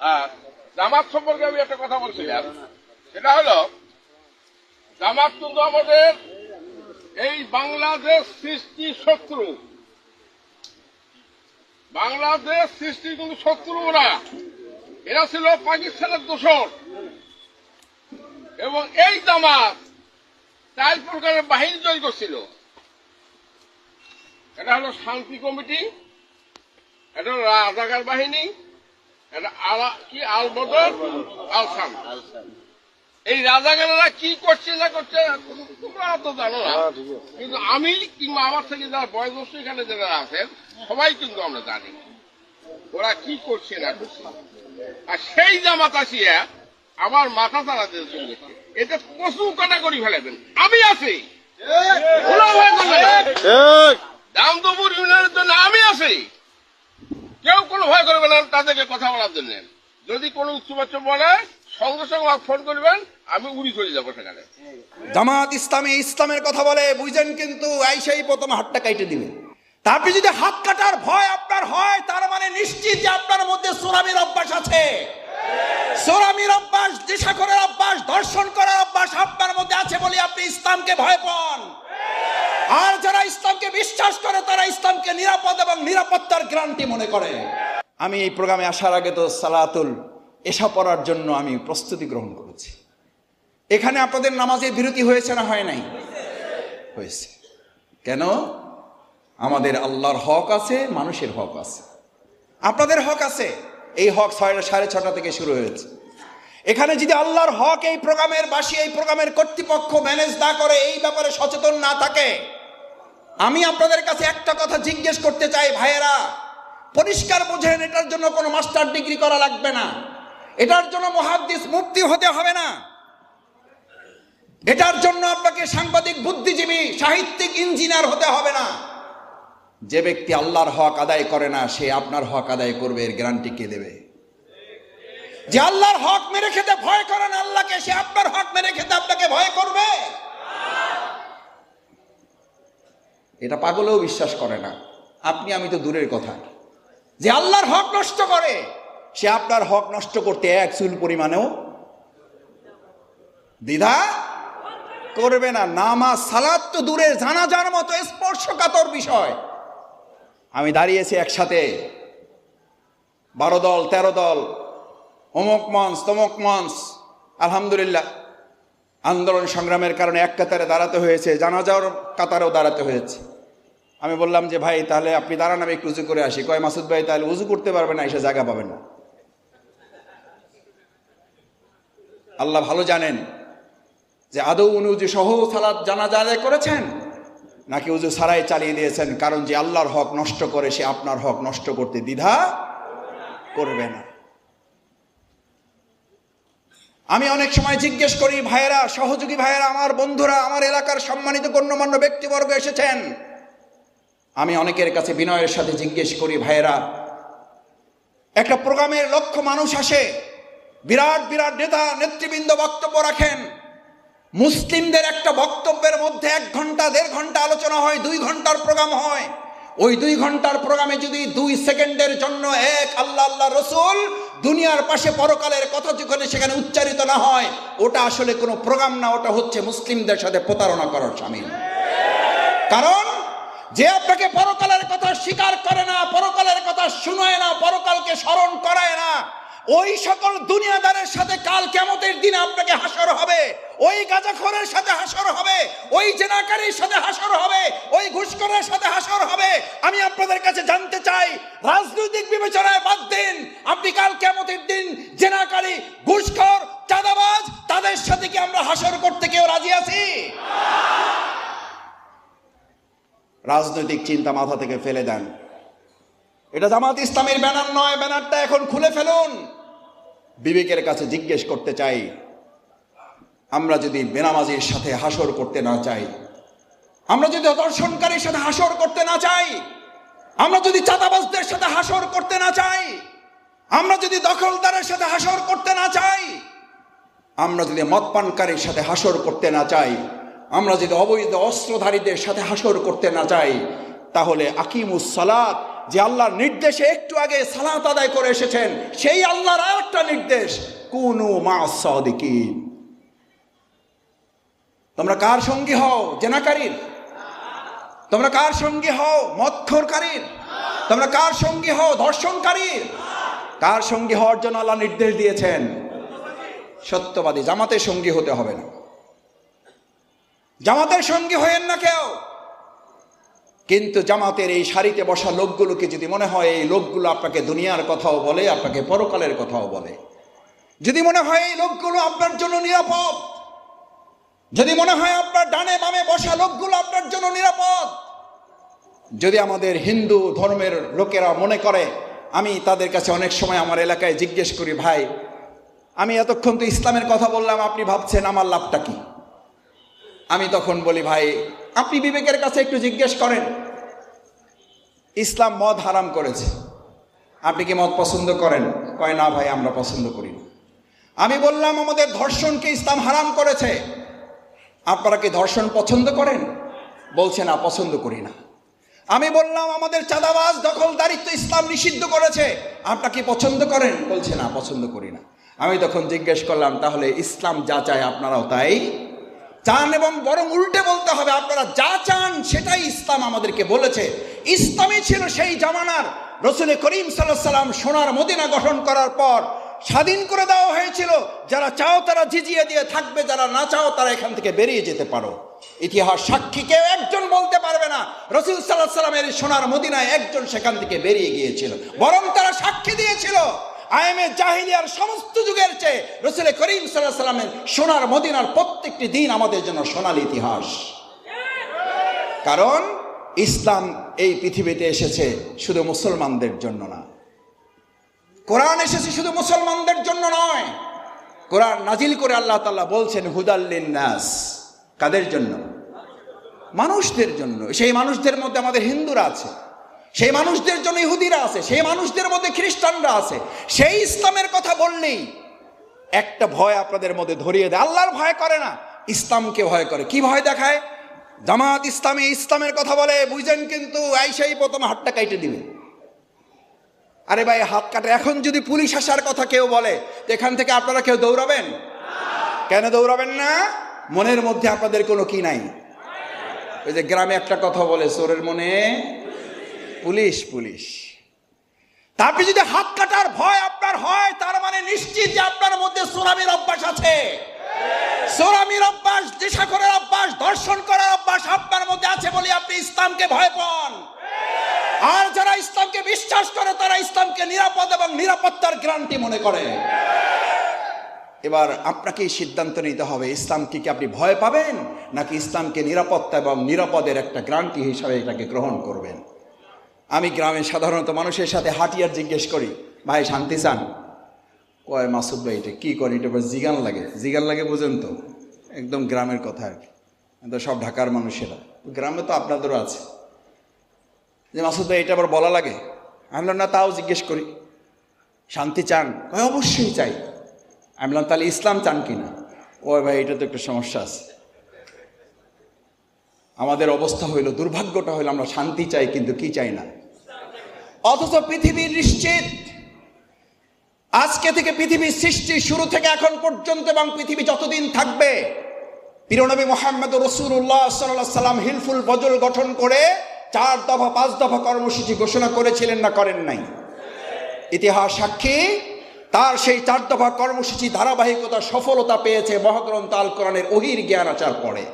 আর জামাত সম্পর্কে আমি একটা কথা বলছিলাম সেটা হলো, জামাত কিন্তু আমাদের এই বাংলাদেশ সৃষ্টি শত্রু। বাংলাদেশ সৃষ্টি কিন্তু শত্রু ওরা এরা ছিল পাকিস্তানের দোষর। এবং এই জামাত চার প্রকারের বাহিনী তৈরি করছিল। এটা হলো শান্তি কমিটি, এটা হলো রাজাকার বাহিনী এটা আলা কি আলবদর? আলসাম এই রাজাকারেরা কি করছে না করছে তোমরা তো জানো না। কিন্তু আমি কিংবা আমার থেকে যারা বয়োজ্যেষ্ঠ এখানে যারা আছেন সবাই কিন্তু আমরা জানি। ওরা কি করছে না করছে। আর সেই জামাত আসিয়া আমার মাথা চালাতে চলে গেছে। এতে প্রচুর কাটাকরি ফেলেছেন আমি আছি। করবে দামদপুর ইউনিয়নের জন্য আমি আছি। কেউ কোনো ভয় করবে না তাদেরকে কথা বলার জন্য। যদি কোনো উচ্চবাচ্য বলে, সঙ্গে সঙ্গে ফোন করবেন, আমি উড়ি চলে যাব সেখানে। জামাত ইসলামী ইসলামের কথা বলে বুঝেন কিন্তু আইসাই প্রথম হাতটা কাইটে দিবে। আপনি যদি হাত কাটার ভয় আপনার হয়, তার মানে নিশ্চিত যে আপনার মধ্যে সোরামির অভ্যাস আছে। সোরামির অভ্যাস দিশা করার অভ্যাস, দর্শন করার অভ্যাস আপনার মধ্যে আছে বলে আপনি ইসলামকে ভয় পান। আর যারা ইসলামকে বিশ্বাস করে, তারা ইসলামকে নিরাপদ এবং নিরাপত্তার গ্রান্টি মনে করে। আমি এই প্রোগ্রামে আসার আগে তো সালাতুল এসা পড়ার জন্য আমি প্রস্তুতি গ্রহণ করেছি। এখানে আপনাদের নামাজে বিরতি হয়েছে না হয় নাই? হয়েছে। কেন? আমাদের আল্লাহর হক আছে, মানুষের হক আছে। আপনাদের হক আছে। এই হক ছয়টা, সাড়ে ছটা থেকে শুরু হয়েছে। এখানে যদি আল্লাহর হক এই প্রোগ্রামের বাসী, এই প্রোগ্রামের কর্তৃপক্ষ ম্যানেজ না করে, এই ব্যাপারে সচেতন না থাকে আমি আপনাদের কাছে একটা কথা জিজ্ঞেস করতে চাই, ভাইয়েরা। পরিষ্কার বুঝেন, এটার জন্য কোনো মাস্টার ডিগ্রি করা লাগবে না। এটার জন্য মহাদ্দিস মুক্তি হতে হবে না। এটার জন্য আপনাকে সাংবাদিক, বুদ্ধিজীবী, সাহিত্যিক, ইঞ্জিনিয়ার হতে হবে না। যে ব্যক্তি আল্লাহর হক আদায় করে না, সে আপনার হক আদায় করবে, এর গ্যারান্টি কে দেবে? যে আল্লাহর হক মেরে খেতে ভয় করেন আল্লাহকে সে আপনার হক মেরে খেতে আপনাকে ভয় করবে। এটা পাগলেও বিশ্বাস করে না। আপনি, আমি তো দূরের কথা। যে আল্লাহর হক নষ্ট করে, সে আপনার হক নষ্ট করতে এক চুল পরিমাণেও দ্বিধা করবে না। নামাজ, সালাত তো দূরের, জানাজার মতো স্পর্শকাতর বিষয়। আমি দাঁড়িয়েছি একসাথে। বারো দল, তেরো দল, অমুক মঞ্চ, তমুক মঞ্চ। আলহামদুলিল্লাহ। আন্দোলন সংগ্রামের কারণে এক কাতারে দাঁড়াতে হয়েছে, জানাজার কাতারেও দাঁড়াতে হয়েছে। আমি বললাম যে, ভাই, তাহলে আপনি দাঁড়ান, আমি একটু উজু করে আসি। কয়, মাসুদ ভাই, তাহলে উজু করতে পারবে না, এসে জায়গা পাবেন না। আল্লাহ ভালো জানেন যে, আদৌ উনি উজু সহ সালাদ জানাজা আদায় করেছেন? নাকি উজু সারাই চালিয়ে দিয়েছেন? কারণ যে আল্লাহর হক নষ্ট করে, সে আপনার হক নষ্ট করতে দ্বিধা করবে না। আমি অনেক সময় জিজ্ঞেস করি, ভাইয়েরা, সহযোগী ভাইয়েরা, আমার বন্ধুরা, আমার এলাকার সম্মানিত গণ্যমান্য ব্যক্তিবর্গ এসেছেন? আমি অনেকের কাছে বিনয়ের সাথে জিজ্ঞেস করি, ভাইয়েরা, একটা প্রোগ্রামের লক্ষ্য মানুষ আসে, বিরাট বিরাট নেতা, নেতৃবৃন্দ বক্তব্য রাখেন। মুসলিমদের একটা বক্তব্যের মধ্যে এক ঘণ্টা, দেড় ঘণ্টা আলোচনা হয়, দুই ঘণ্টার প্রোগ্রাম হয়। ওই দুই ঘণ্টার প্রোগ্রামে যদি দুই সেকেন্ডের জন্য এক আল্লাহ আল্লাহ রসুল দুনিয়ার পাশে পরকালের কথা যেখানে সেখানে উচ্চারিত না হয়, ওটা আসলে কোনো প্রোগ্রাম না, ওটা হচ্ছে মুসলিমদের সাথে প্রতারণা করার সামিল। কারণ, যে আপনাকে পরকালের কথা স্বীকার করে না, পরকালের কথা শুনায় না, পরকালকে স্মরণ করায় না ওই সকল দুনিয়াদারের সাথে কাল কেমতের দিন আপনাকে হাসর হবে। ওই গাজাখরের সাথে হাসর হবে। ওই জেনাকারীর সাথে হাসর হবে। ওই ঘুষখোরের সাথে হাসর হবে। আমি আপনাদের কাছে জানতে চাই, রাজনৈতিক বিবেচনায় বাদ দিন। আপনি কাল কেমতের দিন জেনাকারী, ঘুষখোর, চাঁদাবাজ, তাদের সাথে কি আমরা হাসর করতে কেউ রাজি আছি? রাজনৈতিক চিন্তা মাথা থেকে ফেলে দেন। এটা জামাত ইসলামের ব্যানার নয়, ব্যানারটা এখন খুলে ফেলুন। বিবেকের কাছে জিজ্ঞেস করতে চাই, আমরা যদি বেনামাজির সাথে হাসর করতে না চাই, আমরা যদি দর্শনকারীর সাথে হাসর করতে না চাই, আমরা যদি চাঁদাবাজদের সাথে হাসর করতে না চাই, আমরা যদি দখলদারের সাথে হাসর করতে না চাই, আমরা যদি মদপানকারীর সাথে হাসর করতে না চাই, আমরা যদি অবৈধ অস্ত্রধারীদের সাথে হাসর করতে না চাই, তাহলে আকিমুস সালাত যে আল্লাহর নির্দেশে একটু আগে সালাত আদায় করে এসেছেন, সেই আল্লাহর আর একটা নির্দেশ, কুনু মা তোমরা কার সঙ্গী হও? জেনাকারীর? তোমরা কার সঙ্গী হও? মৎখরকারীর? তোমরা কার সঙ্গী হও? ধর্ষণকারীর? কার সঙ্গী হওয়ার জন্য আল্লাহ নির্দেশ দিয়েছেন? সত্যবাদী, জামাতের সঙ্গী হতে হবে না। জামাতের সঙ্গী হয়েন না কেউ। কিন্তু জামাতের এই শাড়িতে বসা লোকগুলোকে যদি মনে হয় এই লোকগুলো আপনাকে দুনিয়ার কথাও বলে, আপনাকে পরকালের কথাও বলে। যদি মনে হয় এই লোকগুলো আপনার জন্য নিরাপদ, যদি মনে হয় আপনার ডানে বামে বসা লোকগুলো আপনার জন্য নিরাপদ, যদি আমাদের হিন্দু ধর্মের লোকেরা মনে করে, আমি তাদের কাছে অনেক সময় আমার এলাকায় জিজ্ঞেস করি, ভাই, আমি এতক্ষণ তো ইসলামের কথা বললাম, আপনি ভাবছেন আমার লাভটা কি? আমি তখন বলি, ভাই আপনি বিবেকের কাছে একটু জিজ্ঞেস করেন, ইসলাম মদ হারাম করেছে। আপনি কি মদ পছন্দ করেন? কয়, না ভাই, আমরা পছন্দ করি আমি বললাম, আমাদের ধর্ষণকে ইসলাম হারাম করেছে। আপনারা কি ধর্ষণ পছন্দ করেন? বলছে, না, পছন্দ করি না। আমি বললাম, আমাদের চাঁদাবাজ, দখলদারিত্ব ইসলাম নিষিদ্ধ করেছে। আপনারা কি পছন্দ করেন? বলছে, না, পছন্দ করি না। আমি তখন জিজ্ঞেস করলাম, তাহলে ইসলাম যা চায় আপনারাও তাই চান এবং বরং উল্টে বলতে হবে, আপনারা যা চান সেটাই ইসলাম আমাদেরকে বলেছে। ইসলামই ছিল সেই জামানার। রসুল করিম সাল্লাহ সাল্লাম সোনার মদিনা গঠন করার পর স্বাধীন করে দেওয়া হয়েছিল, যারা চাও তারা জিজিয়ে দিয়ে থাকবে, যারা না চাও তারা এখান থেকে বেরিয়ে যেতে পারো। ইতিহাস সাক্ষী, কেউ একজন বলতে পারবে না, রসুল সাল্লাহ সাল্লামের সোনার মদিনায় একজন সেখান থেকে বেরিয়ে গিয়েছিল। বরং তারা সাক্ষী দিয়েছিল। আইএমএ জাহিলিয়ার সমস্ত যুগের চেয়ে রসুল করিম সাল্লাহ সাল্লামের সোনার মদিনার প্রত্যেকটি দিন আমাদের জন্য সোনালি ইতিহাস। কারণ ইসলাম এই পৃথিবীতে এসেছে শুধু মুসলমানদের জন্য না। কোরআন এসেছে শুধু মুসলমানদের জন্য নয়। কোরআন নাজিল করে আল্লাহ তাল্লাহ বলছেন হুদাল্লিন নাস কাদের জন্য? মানুষদের জন্য। সেই মানুষদের মধ্যে আমাদের হিন্দুরা আছে। সেই মানুষদের জন্য ইহুদিরা আছে, সেই মানুষদের মধ্যে খ্রিস্টানরা আছে। সেই ইসলামের কথা বললেই একটা ভয় আপনাদের মধ্যে ধরিয়ে দেয়। আল্লাহর ভয় করে না, ইসলামকে ভয় করে। কি ভয় দেখায়? জামাত ইসলামী ইসলামের কথা বলে, বুঝেন কিন্তু আইসাই প্রথম হাতটা কাইটে দিবে। আরে ভাই, হাত কাটে। এখন যদি পুলিশ আসার কথা কেউ বলে এখান থেকে আপনারা কেউ দৌড়াবেন? কেন দৌড়াবেন না? মনের মধ্যে আপনাদের কোনো কি নাই? ওই যে গ্রামে একটা কথা বলে, চোরের মনে পুলিশ পুলিশ। তা আপনি যদি হাত কাটার ভয় আপনার হয়, তার মানে নিশ্চিত যে আপনার মধ্যে সোরামির অভ্যাস আছে। সোরামির অভ্যাস, দিশাখরের অভ্যাস, দর্শন করার অভ্যাস আপনার মধ্যে আছে বলে আপনি ইসলামকে ভয় পান। আর যারা ইসলামকে বিশ্বাস করে, তারা ইসলামকে নিরাপদ এবং নিরাপত্তার গ্রান্টি মনে করে। এবার আপনাকেই সিদ্ধান্ত নিতে হবে ইসলামকে কি আপনি ভয় পাবেন, নাকি ইসলামকে নিরাপত্তা এবং নিরাপদের একটা গ্রান্টি হিসাবে এটাকে গ্রহণ করবেন? আমি গ্রামে সাধারণত মানুষের সাথে হাটিয়ার জিজ্ঞেস করি, ভাই, শান্তি চান? কয়, মাসুদ ভাই, এটা কী করি এটা জিগান লাগে। জিগান লাগে বুঝেন তো, একদম গ্রামের কথা আর কি। তো সব ঢাকার মানুষেরা। গ্রামে তো আপনাদেরও আছে। যে মাসুদ ভাই, এটা আবার বলা লাগে? আমি বললাম, না, তাও জিজ্ঞেস করি। শান্তি চান? কয়, অবশ্যই চাই। আমি বললাম, তাহলে ইসলাম চান কি না ও ভাই, এটা তো একটা সমস্যা আছে। আমাদের অবস্থা হইল, দুর্ভাগ্যটা হইল, আমরা শান্তি চাই, কিন্তু কি চাই না? অথচ পৃথিবী নিশ্চিত। আজকে থেকে পৃথিবীর সৃষ্টি শুরু থেকে এখন পর্যন্ত এবং পৃথিবী যতদিন থাকবে, পিরনবী মোহাম্মদ রসুল্লাহ সাল্লাহ সাল্লাম হিলফুল বজল গঠন করে চার দফা, পাঁচ দফা কর্মসূচি ঘোষণা করেছিলেন না করেন নাই? ইতিহাস সাক্ষী, তার সেই চার দফা কর্মসূচি ধারাবাহিকতা সফলতা পেয়েছে মহাগ্রন্থ আল কোরআনের অহির জ্ঞান আচার পড়ে